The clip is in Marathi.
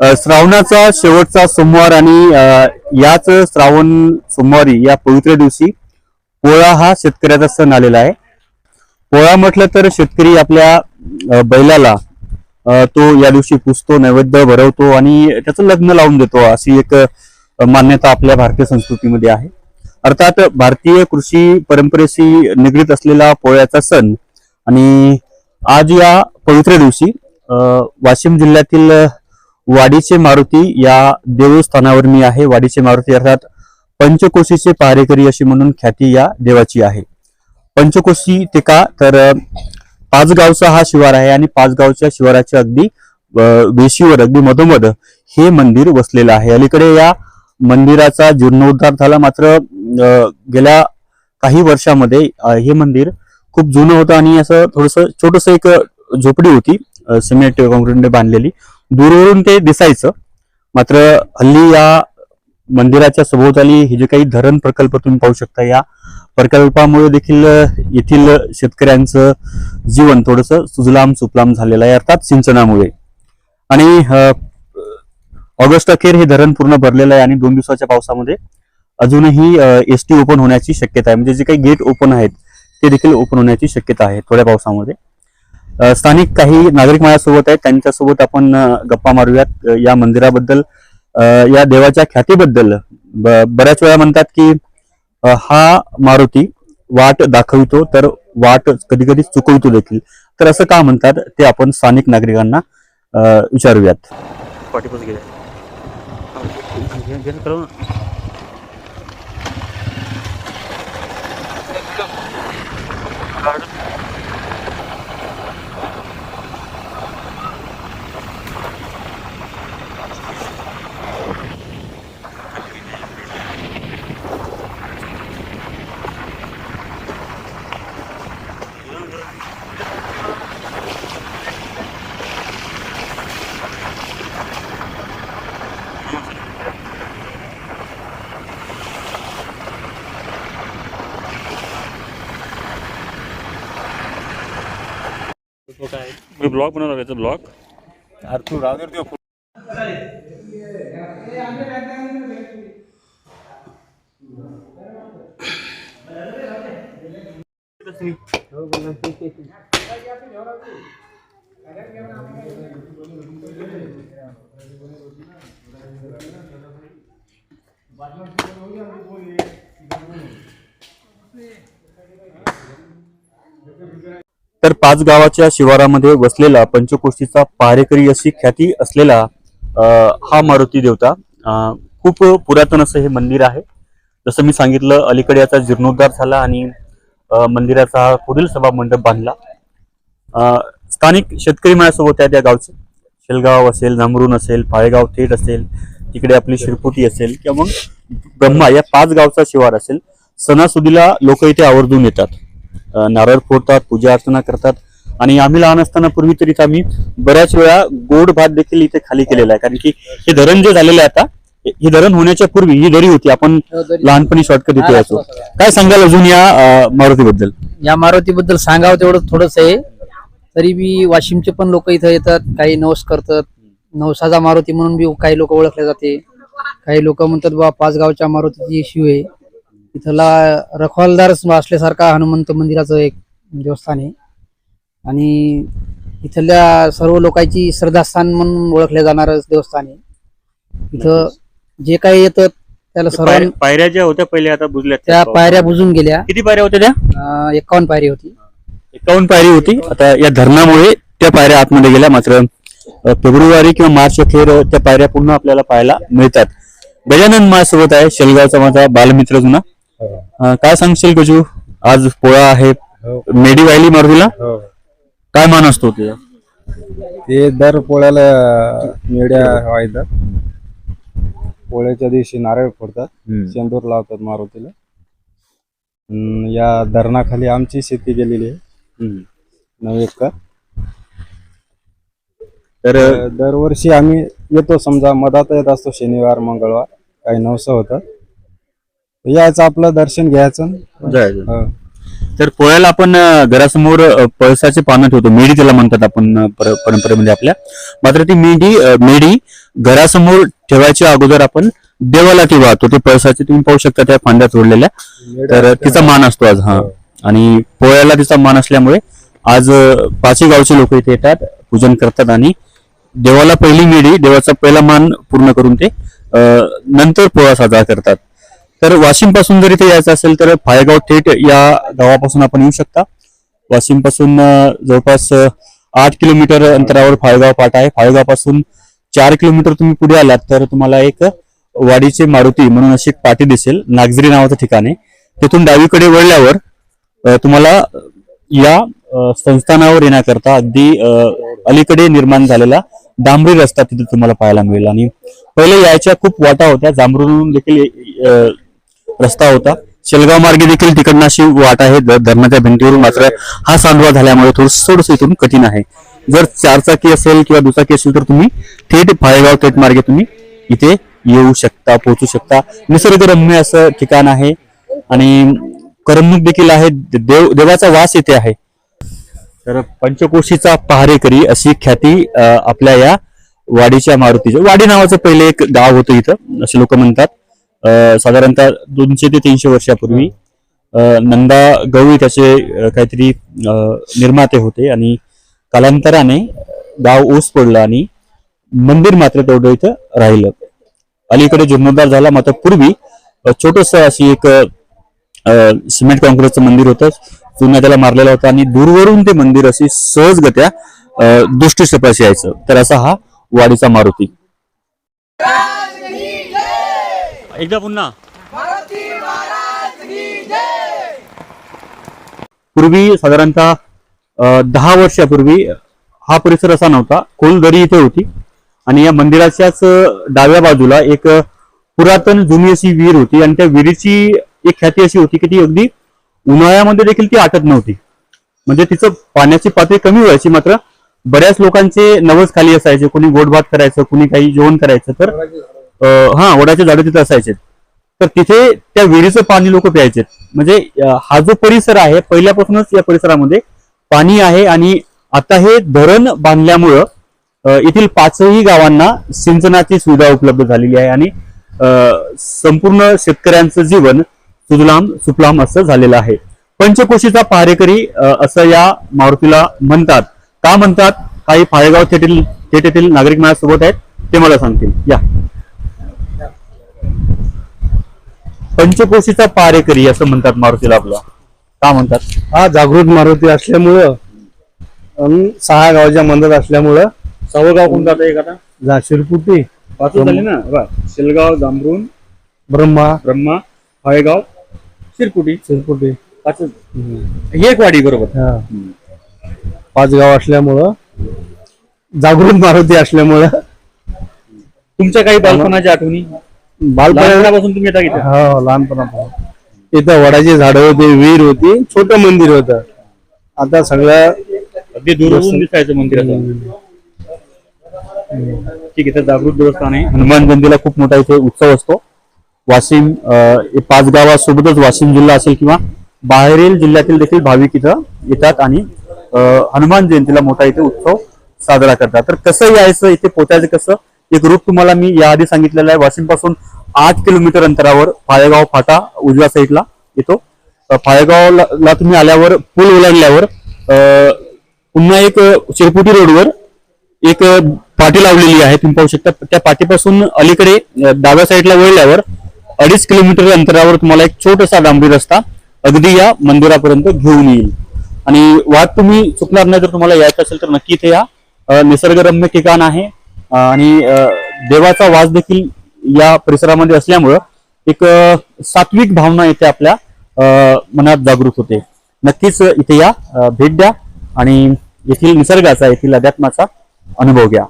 श्रावणाचा शेवटचा सोमवार आणि याच श्रावण सोमवारी या पवित्र दिवशी पोळा हा शेतकऱ्याचा सण आलेला आहे. पोळा म्हटलं तर शेतकरी आपल्या बैलाला तो या दिवशी पुजतो नैवेद्य भरवतो आणि त्याचं लग्न लावून देतो अशी एक मान्यता आपल्या भारतीय संस्कृतीमध्ये आहे. अर्थात भारतीय कृषी परंपरेशी निगडीत असलेला पोळ्याचा सण आणि आज या पवित्र दिवशी वाशिम जिल्ह्यातील वाडीचे मारुती या देवस्थानावर मी आहे. वाडीचे मारुती अर्थात पंचकोशीचे पहारेकरी अशी म्हणून ख्याती या देवाची आहे. पंचकोशी ते का? तर पाचगावचा हा शिवार आहे आणि पाचगावच्या शिवाराच्या अगदी वेशीवर अगदी मधोमध हे मंदिर वसलेलं आहे. अलीकडे या मंदिराचा जीर्णोद्धार झाला मात्र गेल्या काही वर्षामध्ये हे मंदिर खूप जुनं होतं आणि असं थोडस छोटस एक झोपडी होती. सिमेंट कॉन्क्रीटने बांधलेली. दूरवरून ते दिसायचं. मात्र हल्ली या मंदिराच्या सभोवताली हे जे काही धरण प्रकल्प तुम्ही पाहू शकता या प्रकल्पामुळे देखील येथील शेतकऱ्यांचं जीवन थोडंसं सुजलाम सुफलाम झालेलं आहे अर्थात सिंचनामुळे. आणि ऑगस्ट अखेर हे धरण पूर्ण भरलेलं आहे आणि दोन दिवसाच्या पावसामध्ये अजूनही एस टी ओपन होण्याची शक्यता आहे. म्हणजे जे काही गेट ओपन आहेत ते देखील ओपन होण्याची शक्यता आहे थोड्या पावसामध्ये. स्थानिक काही नागरिक माझ्यासोबत आहेत त्यांच्यासोबत आपण गप्पा मारूयात या मंदिराबद्दल या देवाच्या ख्यातीबद्दल बऱ्याच वेळा म्हणतात की हा मारुती वाट दाखवितो तर वाट कधी कधी चुकवितो देखील तर असं का म्हणतात ते आपण स्थानिक नागरिकांना विचारूयात मी ब्लॉग बनवला त्याचा ब्लॉग अरे तू राहू दे ते तर पाच गावाच्या शिवारामध्ये वसलेला पंचकोशीचा पारेकरी अशी ख्याती असलेला हा मारुती देवता खूप पुरातन असं हे मंदिर आहे. जसं मी सांगितलं अलीकडे याचा जीर्णोद्धार झाला आणि मंदिराचा हा पुढील सभा मंडप बांधला. स्थानिक शेतकरी माझ्यासोबत आहेत या गावचे. शेलगाव असेल नामरून असेल पाळेगाव थेट असेल तिकडे आपली शिरपुटी असेल किंवा मग ब्रह्मा या पाच गावचा शिवार असेल. सणासुदीला लोक इथे आवर्जून येतात. नारळ फोडतात पूजा अर्चना करतात. आणि आम्ही लहान असताना पूर्वी तरी इथं आम्ही बऱ्याच वेळा गोड भात देखील इथे खाली केलेला आहे. कारण की हे धरण जे झालेलं आहे आता हे- ही धरण होण्याच्या पूर्वी ही दरी होती. आपण लहानपणी शॉर्टकट इथे यायचो काय सांगाल अजून या मारुतीबद्दल? या मारुतीबद्दल सांगावं तेवढं थोडंच आहे. तरी बी वाशिमचे पण लोक इथं येतात काही नवस करतात. नवसाचा मारुती म्हणून बी काही लोक ओळखले जाते. काही लोक म्हणतात बा पाच गावच्या मारुतीची शिव आहे. इथला रखवालदार असल्यासारखा हनुमंत मंदिराचं एक देवस्थान आहे. आणि इथल्या सर्व लोकांची श्रद्धास्थान म्हणून ओळखले जाणार देवस्थान आहे. इथं जे काही येतं त्याला सर्व पायऱ्या ज्या होत्या पहिले आता बुजल्या त्या पायऱ्या बुजून गेल्या. किती पायऱ्या होत्या त्या? एकावन्न पायरी होती. एकावन्न पायरी होती. आता या धरणामुळे त्या पायऱ्या आतमध्ये गेल्या. मात्र फेब्रुवारी किंवा मार्च अखेर त्या पायऱ्या पुन्हा आपल्याला पाहायला मिळतात. गजानन माझ्यासोबत आहे शेलगावचा माझा बालमित्र जुना. अ, काय सांगशील गजू? आज पोळा आहे मेडी वायली मारुतीला. हो. काय मान असतो तुझा ते दर पोळ्याला मेड्या व्हायचं पोळ्याच्या दिवशी नारळ फोडतात शेंदूर लावतात मारुतीला. या धरणाखाली आमची शेती गेलेली आहे. नऊ एकर. तर अ, दरवर्षी आम्ही येतो समजा मधात येत असतो शनिवार मंगळवार काही नवसं होतं. यायचं आपलं दर्शन घ्यायचं. जायचं. हो. तर पोळ्याला आपण अ, घरासमोर अ, पळसाचे पानं ठेवतो. मेढी त्याला म्हणतात आपण अ, पर- परंपरेमध्ये आपल्या. मात्र ती मेढी अ, मेढी घरासमोर ठेवायच्या अगोदर आपण देवाला ती वाहतो. ते पळसाचे तुम्ही पाहू शकता त्या फांद्या तोडलेल्या. तर तिचा मान असतो आज हा. आणि पोळ्याला तिचा मान असल्यामुळे आज अं, पाचही गावचे लोक इथे येतात पूजन करतात आणि देवाला पहिली मिडी देवाचा पहिला मान पूर्ण करून ते अं, नंतर पोळा साजरा करतात. तर वाशिमपासून जर इथे यायचं असेल तर फायगाव थेट या गावापासून आपण येऊ शकता. वाशिमपासून जवळपास आठ किलोमीटर अंतरावर फाळगाव पाट आहे. फाळगावपासून चार किलोमीटर तुम्ही पुढे आलात तर तुम्हाला एक वाडीचे मारुती म्हणून अशी एक पाटी दिसेल. नागझरी नावाचं ठिकाण आहे. तिथून डावीकडे वळल्यावर तुम्हाला या संस्थानावर येण्याकरता अगदी अलीकडे निर्माण झालेला डांबरी रस्ता तिथे तुम्हाला पाहायला मिळेल. आणि पहिले यायच्या खूप वाटा होत्या. जांभरून देखील रस्ता होता. शेलगाव मार्गे देखील तिकडनं अशी वाट आहे. धरणाच्या भिंतीवरून मात्र हा सांडवा झाल्यामुळे थोडं थोडस इथून कठीण आहे. जर चारचाकी असेल किंवा दुचाकी असेल तर तुम्ही थेट फाळेगाव थेट मार्गे तुम्ही इथे येऊ शकता पोहोचू शकता. निसर्गरम्य असं ठिकाण आहे. आणि करमणूक देखील आहे. देव देवाचा वास येथे आहे. तर पंचकोशीचा पहारेकरी अशी ख्याती आपल्या या वाडीच्या मारुतीच्या वाडी नावाचं पहिले एक गाव होतं इथं असे लोक म्हणतात. साधारणतः दोनशे ते तीनशे वर्षापूर्वी नंदा गवळी त्याचे काहीतरी अं, निर्माते होते आणि कालांतराने गाव ओस पडलं आणि मंदिर मात्र तेवढं इथं राहिलं. अलीकडे जीर्णोद्धार झाला मात्र पूर्वी छोटस अशी एक सिमेंट कॉन्क्रीटचं मंदिर होतं. चुना त्याला मारलेला होता आणि दूरवरून ते मंदिर अशी सहजगत्या अं, दृष्टीक्षेपाशी यायचं. तर असा हा वाडीचा मारुती. एकदा पुन्हा. पूर्वी साधारणतः दहा वर्षापूर्वी हा परिसर असा नव्हता. कोलदरी इथे होती. आणि या मंदिराच्याच डाव्या बाजूला एक पुरातन जुनी अशी विहीर होती. आणि त्या विहिरीची एक ख्याती अशी होती की ती अगदी उन्हाळ्यामध्ये देखील ती आटत नव्हती. म्हणजे तिचं पाण्याची पातळी कमी व्हायची मात्र बऱ्याच लोकांचे नवस खाली असायचे. कोणी गोडभात करायचं कोणी काही जेवण करायचं. तर हा वडाचे झाडं तिथे असायचे. तर तिथे त्या विहिरीचं पाणी लोक प्यायचे. म्हणजे हा जो परिसर आहे पहिल्यापासूनच या परिसरामध्ये पाणी आहे आणि आता हे धरण बांधल्यामुळं येथील पाचही गावांना सिंचनाची सुविधा उपलब्ध झालेली आहे आणि संपूर्ण शेतकऱ्यांचं जीवन सुजलाम सुफलाम असं झालेलं आहे. पंचकोशीचा पहारेकरी असं या मारुतीला म्हणतात. का म्हणतात? काही फाळेगाव थेटील थेटेतील नागरिक माझ्यासोबत आहेत ते मला सांगतील. या. पंचकोशीचा पहारेकरी असं म्हणतात मारुतीला आपला. का म्हणतात? हा जागृत मारुती असल्यामुळं अन सहा गावाच्या मंदिर असल्यामुळं सवगाव गाव कोणतं आता एक आता? जा शिरपुटी पाच झाले ना? बघा. शेलगाव जांभरून ब्रह्मा ब्रह्मा फाळेगाव शिरकुटी शिरपुटी. पाच ही एक वाडी बरोबर. हा. पाच गाव असल्यामुळं जागृत मारुती असल्यामुळं तुमच्या काही बालपणाच्या आठवणी? बालपणा लहानपणापासून तुम्ही येता इथे? हो लहानपणापासून. इथं वडाची झाडं होती विहीर होती छोटं मंदिर होतं. आता सगळं अगदी दूरवरून दिसायचं मंदिराचं ठीक आहे जागृत देवस्थान आहे. हनुमान जयंतीला खूप मोठा इथे उत्सव असतो. वाशिम पाच गावासोबतच वाशिम जिल्हा असेल किंवा बाहेरील जिल्ह्यातील देखील भाविक इथं येतात आणि हनुमान जयंतीला मोठा इथे उत्सव साजरा करतात. तर कसं यायचं इथे पोचायचं कसं? एक रूट तुम्हाला मी याआधी सांगितलेलं आहे. वाशिमपासून आठ किलोमीटर अंतरावर फाळेगाव फाटा उजव्या साईडला येतो. अं, फाळेगावला तुम्ही आल्यावर पूल ओलांडल्यावर अं, पुन्हा एक शिरपुटी रोडवर एक पाटी लावलेली आहे. तुम्ही पाहू शकता. त्या पाटीपासून अलीकडे डाव्या साईडला वळल्यावर अडीच किलोमीटर अंतरावर तुम्हाला एक छोटासा डांबरी रस्ता अगदी या मंदिरापर्यंत घेऊन येईल. आणि वाट तुम्ही चुकणार नाही जर तुम्हाला यायचं असेल तर नक्की इथे या. निसर्गरम्य ठिकाण आहे. आणि देवाचा वास देखील या परिसरामध्ये असल्यामुळं एक सात्विक भावना येथे आपल्या मनात जागृत होते. नक्कीच इथे या भेट द्या आणि येथील निसर्गाचा येथील अध्यात्माचा अनुभव घ्या.